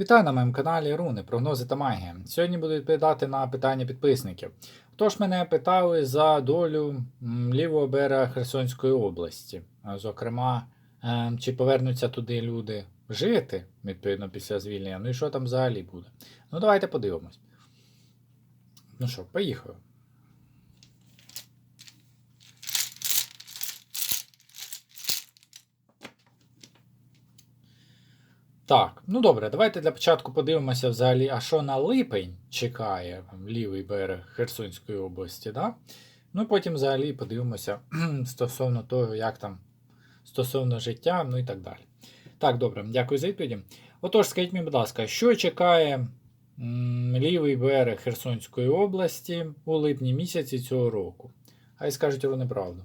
Вітаю на моєму каналі Руни, прогнози та магія. Сьогодні буду відповідати на питання підписників. Тож мене питали за долю лівого берега Херсонської області. Зокрема, е, чи повернуться туди люди жити, відповідно, після звільнення, ну і що там взагалі буде. Ну, давайте подивимось. Ну що, поїхали. Так, ну добре, давайте для початку подивимося взагалі, а що на липень чекає лівий берег Херсонської області, да? Ну потім взагалі подивимося стосовно того, як там стосовно життя, ну і так далі. Так, добре, дякую за відповіді. Отож, скажіть мені, будь ласка, що чекає м, лівий берег Херсонської області у липні місяці цього року? Хай скажуть вони правду.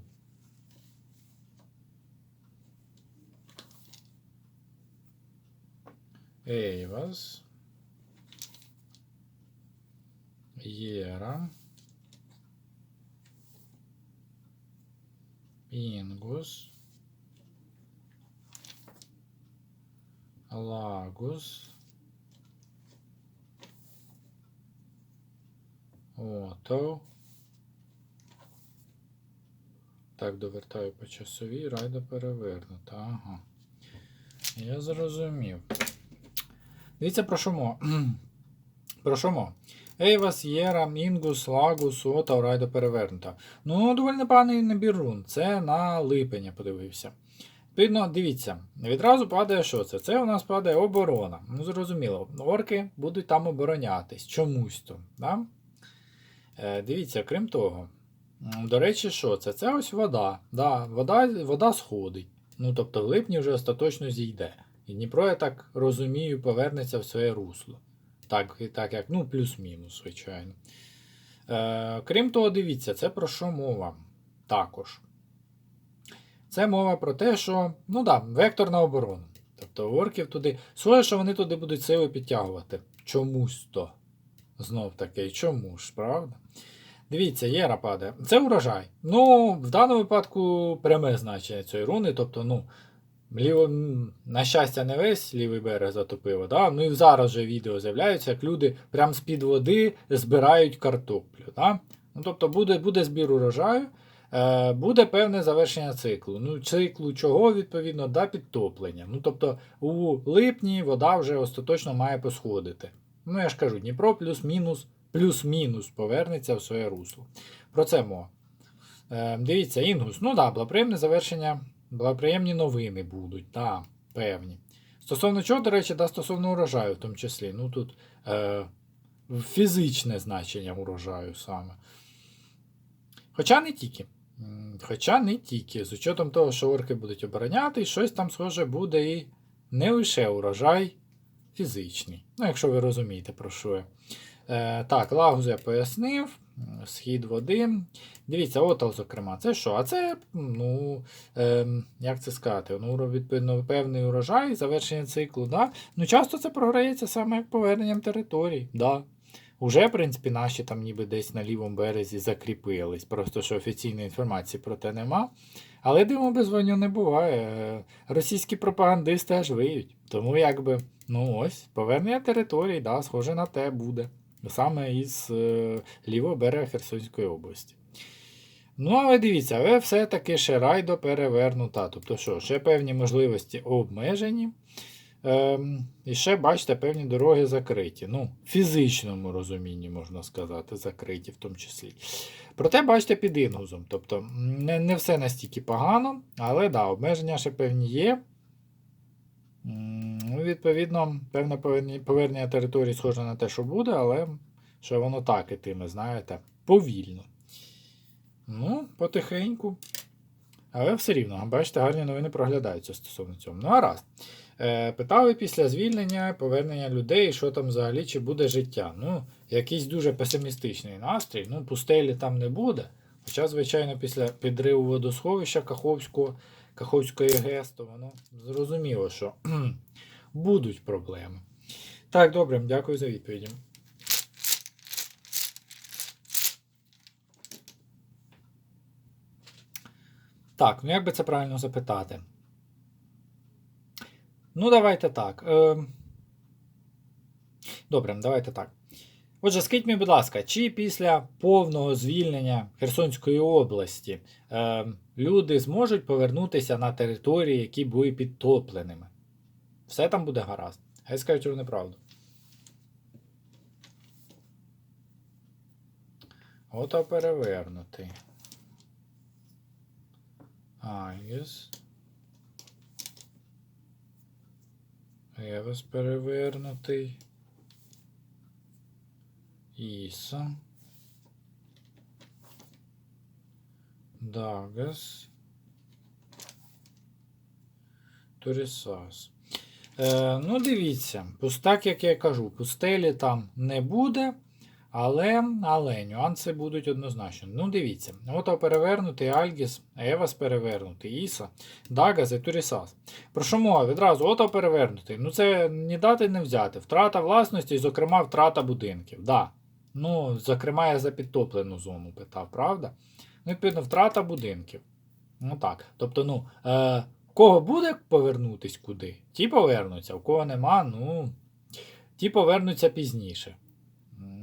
Ейвас. Єра. Інгус. Лагус. Ото. Так, довертаю по часовій, райда перевернута. Ага. Я зрозумів. Дивіться про що мо. Про що мо? Ейвас, Єра, Інгус, Лагус, Ота, Райдо перевернута. Ну, доволі непоганий набір рун. Це на липень я подивився. Відповідно, дивіться, відразу падає що це? Це у нас падає оборона. Ну, зрозуміло, орки будуть там оборонятись чомусь то. Да? Е, дивіться, крім того, до речі, що це? Це ось вода. Да, вода, вода сходить. Ну, тобто в липні вже остаточно зійде. І Дніпро, я так розумію, повернеться в своє русло. Так, так як, ну, плюс-мінус, звичайно. Е, крім того, дивіться, це про що мова також. Це мова про те, що, ну да, вектор на оборону. Тобто орків туди. Схоже, що вони туди будуть сили підтягувати. Чомусь то. Знов таки, чому ж, правда? Дивіться, єра падає. Це урожай. Ну, в даному випадку пряме значення цієї руни. Тобто, ну, ліво, на щастя, не весь лівий берег затопило. Да? Ну і зараз вже відео з'являються, як люди прямо з-під води збирають картоплю. Да? Ну, тобто буде, буде збір урожаю, е, буде певне завершення циклу. Ну, циклу чого, відповідно, да, підтоплення. Ну, тобто у липні вода вже остаточно має посходити. Ну, я ж кажу, Дніпро плюс-мінус, плюс-мінус повернеться в своє русло. Про це мова. Е, дивіться, Інгус, ну да, благоприємне завершення, благоприємні новини будуть, да, певні. Стосовно чого, до речі, да, стосовно урожаю в тому числі. Ну тут е, фізичне значення урожаю саме. Хоча не тільки. Хоча не тільки. З учетом того, що орки будуть обороняти, щось там схоже буде і не лише урожай фізичний. Ну, якщо ви розумієте, про що я. Е, так, лагузу я пояснив. Схід води. Дивіться, отал, зокрема, це що? А це, ну, ем, як це сказати, ну, відповідно, певний урожай, завершення циклу. Да? Ну, часто це програється саме як поверненням територій. Да. Уже, в принципі, наші там ніби десь на лівому березі закріпились. Просто що офіційної інформації про те нема. Але димо без вогню не буває. Е, Російські пропагандисти аж виють. Тому якби, ну ось, повернення територій, да, схоже на те буде. Саме із е, лівого берега Херсонської області. Ну, але дивіться, але все-таки ще райдо перевернута. Тобто, що, ще певні можливості обмежені. Ем, і ще, бачите, певні дороги закриті. Ну, в фізичному розумінні, можна сказати, закриті в тому числі. Проте, бачите, під інгузом. Тобто, не, не все настільки погано, але да, обмеження ще певні є. Відповідно, певне повернення, території схоже на те, що буде, але що воно так ітиме, знаєте, повільно. Ну, потихеньку. Але все рівно, бачите, гарні новини проглядаються стосовно цього. Ну, гаразд. Е, питали після звільнення повернення людей, що там взагалі, чи буде життя. Ну, якийсь дуже песимістичний настрій. Ну, пустелі там не буде. Хоча, звичайно, після підриву водосховища Каховського, Каховської ГЕС, то воно зрозуміло, що будуть проблеми. Так, добре, дякую за відповіді. Так, ну як би це правильно запитати? Ну, давайте так. Е, Добре, давайте так. Отже, скажіть мені, будь ласка, чи після повного звільнення Херсонської області е, люди зможуть повернутися на території, які були підтопленими? Все там буде гаразд. Хай скажуть, що неправду. Ото перевернутий. Айгес. Евес перевернутий. Іса. Дагас. Турісас. Е, ну, дивіться, пустак, як я кажу, пустелі там не буде, але, але нюанси будуть однозначно. Ну, дивіться, ото перевернутий Альгіс, Евас перевернутий, Іса, Дагас і Турісас. Про що мова? Відразу ото перевернутий. Ну, це ні дати, не взяти. Втрата власності, зокрема, втрата будинків. Да. Ну, зокрема, я за підтоплену зону питав, правда? Ну, відповідно, втрата будинків. Ну так. Тобто, ну, е, кого буде повернутись куди? Ті повернуться, у кого нема, ну, ті повернуться пізніше.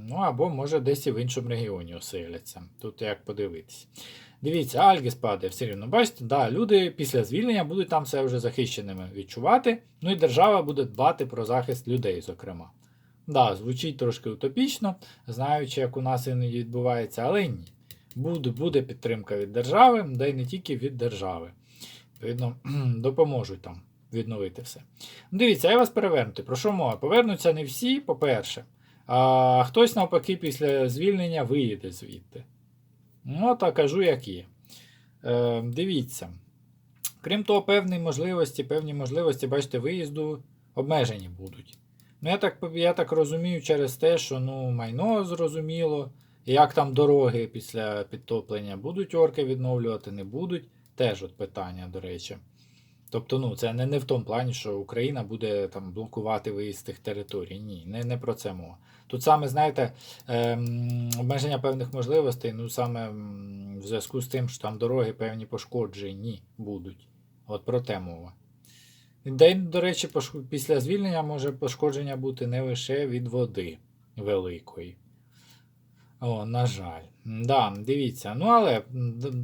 Ну, або, може, десь і в іншому регіоні оселяться. Тут як подивитись. Дивіться, Альгіс падає все рівно. Бачите, да, люди після звільнення будуть там все вже захищеними відчувати. Ну і держава буде дбати про захист людей, зокрема. Да, звучить трошки утопічно, знаючи, як у нас іноді відбувається, але ні. Буде, буде підтримка від держави, да й не тільки від держави. Відповідно, допоможуть там відновити все. Ну, Дивіться, я вас перевернути. Про що мова? Повернуться не всі, по-перше, а хтось навпаки після звільнення виїде звідти. Ну, так кажу, як є. Е, Дивіться. Крім того, певні можливості, певні можливості, бачите, виїзду обмежені будуть. Ну, я так, я так розумію через те, що ну, майно зрозуміло, як там дороги після підтоплення будуть орки відновлювати, не будуть. Теж от питання, до речі. Тобто, ну, це не, не в тому плані, що Україна буде там блокувати виїзд з тих територій. Ні, не, не про це мова. Тут саме, знаєте, ем, обмеження певних можливостей, ну саме в зв'язку з тим, що там дороги певні пошкоджені будуть. От про те мова. День, до речі, після звільнення може пошкодження бути не лише від води великої. О, на жаль. Да, дивіться. Ну, але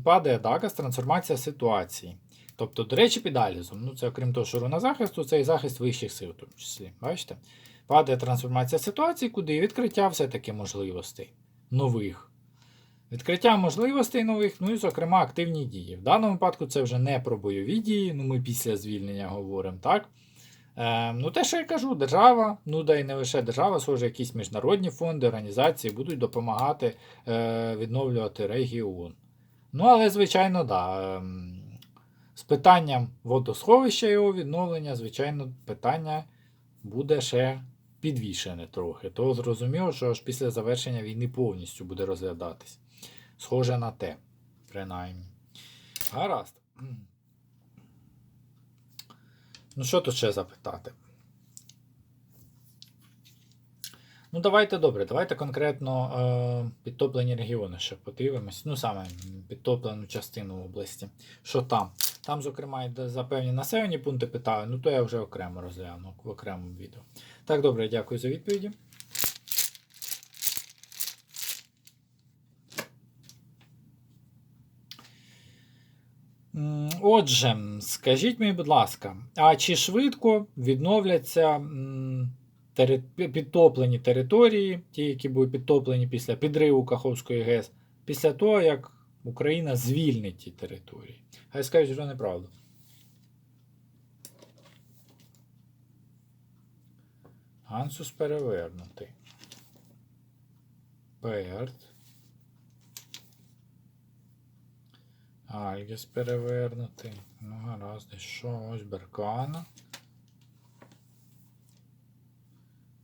падає Дагас, трансформація ситуації. Тобто, до речі, під Алізом. Ну, це окрім того, що руна захисту, це і захист вищих сил, в тому числі. Бачите? Падає трансформація ситуації, куди відкриття все-таки можливостей нових. Відкриття можливостей нових, ну і, зокрема, активні дії. В даному випадку це вже не про бойові дії, ну ми після звільнення говоримо, так? Е, ну, те, що я кажу, держава, ну да і не лише держава, схоже, якісь міжнародні фонди, організації будуть допомагати е, відновлювати регіон. Ну, але, звичайно, да. ем, з питанням водосховища його відновлення, звичайно, питання буде ще підвішене трохи. То зрозуміло, що аж після завершення війни повністю буде розглядатись. Схоже на те, принаймні. Гаразд. Ну, що тут ще запитати? Ну, давайте добре, давайте конкретно е, підтоплені регіони ще подивимось. Ну, саме підтоплену частину області. Що там? Там, зокрема, за певні населені пункти питаю, ну то я вже окремо розгляну в окремому відео. Так, добре, дякую за відповіді. Отже, скажіть мені, будь ласка, а чи швидко відновляться підтоплені території, ті, які були підтоплені після підриву Каховської ГЕС, після того, як Україна звільнить ті території? Хай скажуть, що неправду. Гансус перевернутий. Перт. Альгіс перевернутий. Ну, гаразд, що? Ось Беркана.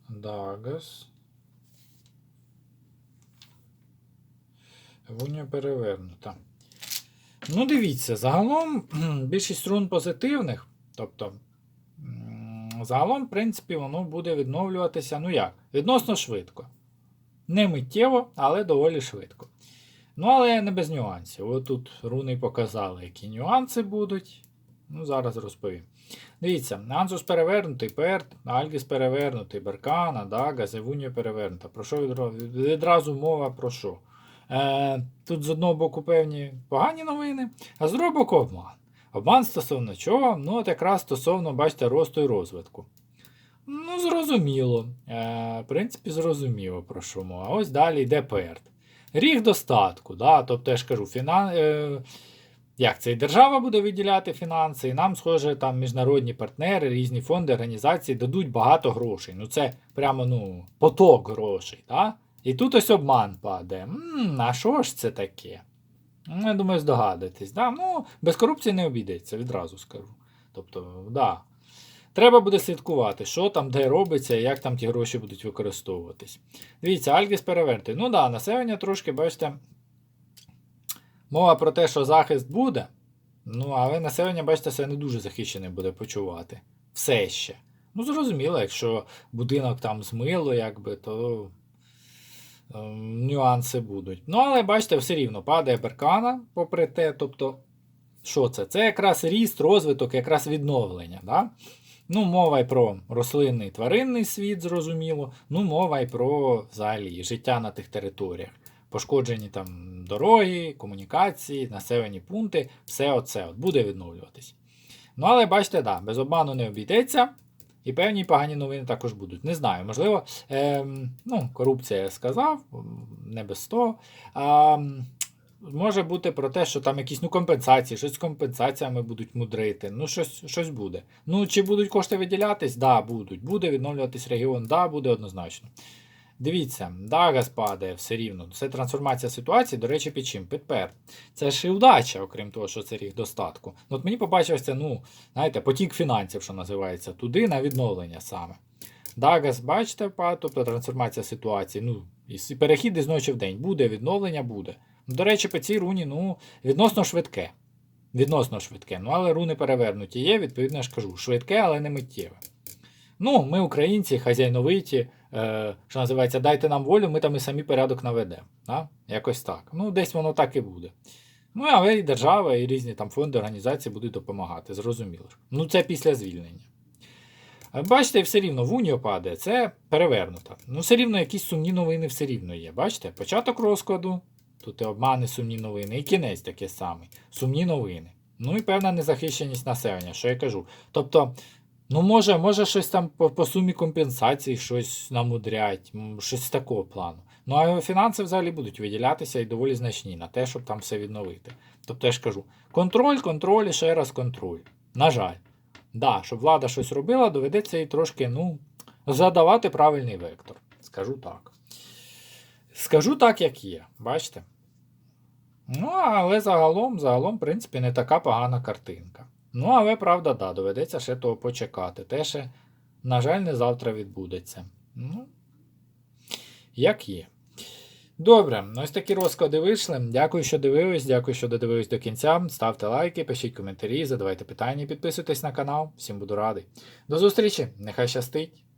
Дагас. Вуня перевернута. Ну, дивіться, загалом більшість рун позитивних. Тобто, загалом, в принципі, воно буде відновлюватися, ну як, відносно швидко. Не миттєво, але доволі швидко. Ну, але не без нюансів. От тут руни показали, які нюанси будуть. Ну, зараз розповім. Дивіться, Ансус перевернутий, Перт, Альгіс перевернутий, Беркана, Дага, Зевунія перевернута. Про що відразу мова про що? Е, тут з одного боку певні погані новини, а з другого боку обман. Обман стосовно чого? Ну, от якраз стосовно, бачите, росту і розвитку. Ну, зрозуміло. Е, в принципі, зрозуміло про що мова. А ось далі йде Перт. Ріг достатку, да? тобто я ж кажу, фінан... е, як це і держава буде виділяти фінанси, і нам, схоже, там міжнародні партнери, різні фонди, організації дадуть багато грошей. Ну це прямо ну, поток грошей. Да? І тут ось обман падає. А що ж це таке? Ну, я думаю, здогадуєтесь. Да? Ну, без корупції не обійдеться, відразу скажу. Тобто, да. Треба буде слідкувати, що там, де робиться, і як там ті гроші будуть використовуватись. Дивіться, Альгіс переверти. Ну да, населення трошки, бачите, мова про те, що захист буде. Ну, але населення, бачите, себе не дуже захищене буде почувати. Все ще. Ну, зрозуміло, якщо будинок там змило, якби, то ем, нюанси будуть. Ну, але бачите, все рівно падає беркана, попри те, тобто, що це? Це якраз ріст, розвиток, якраз відновлення. Да? Ну, мова й про рослинний тваринний світ, зрозуміло. Ну, мова й про взагалі життя на тих територіях. Пошкоджені там дороги, комунікації, населені пункти, все оце от буде відновлюватись. Ну, але бачите, да, без обману не обійдеться. І певні погані новини також будуть. Не знаю, можливо, ем, ну, корупція я сказав, не без того. М, може бути про те, що там якісь ну, компенсації, щось з компенсаціями будуть мудрити. Ну, щось, щось буде. Ну, чи будуть кошти виділятись? Да, будуть. Буде відновлюватись регіон, да, буде однозначно. Дивіться, Дагас падає все рівно. Це трансформація ситуації, до речі, під чим? Під. Це ж і удача, окрім того, що це ріг достатку. Ну, От мені побачився, ну, знаєте, потік фінансів, що називається, туди на відновлення саме. Дагас, бачите, тобто трансформація ситуації. Ну, і перехід із ночі в день. Буде, відновлення буде. Ну, До речі, по цій руні, ну, відносно швидке. Відносно швидке. Ну, але руни перевернуті є, відповідно, я ж кажу, швидке, але не миттєве. Ну, ми, українці, хазяйновиті, е, що називається, дайте нам волю, ми там і самі порядок наведемо. Да? Якось так. Ну, десь воно так і буде. Ну, але і держава, і різні там фонди, організації будуть допомагати, зрозуміло. Ну, це після звільнення. Е, Бачите, все рівно в Уніо падає, це перевернуто. Ну, все рівно якісь сумні новини все рівно є. Бачите? Початок розкладу, тут і обмани, сумні новини, і кінець таке самий. Сумні новини. Ну і певна незахищеність населення, що я кажу. Тобто, ну може, може щось там по, по сумі компенсації щось намудрять, щось з такого плану. Ну а фінанси взагалі будуть виділятися і доволі значні на те, щоб там все відновити. Тобто я ж кажу, контроль, контроль і ще раз контроль. На жаль. Да, щоб влада щось робила, доведеться їй трошки, ну, задавати правильний вектор. Скажу так. Скажу так, як є. Бачите? Ну, але загалом, загалом, в принципі, не така погана картинка. Ну, але правда, да, доведеться ще того почекати. Те ще, на жаль, не завтра відбудеться. Ну, як є. Добре, ось такі розклади вийшли. Дякую, що дивились, дякую, що додивились до кінця. Ставте лайки, пишіть коментарі, задавайте питання, підписуйтесь на канал. Всім буду радий. До зустрічі! Нехай щастить!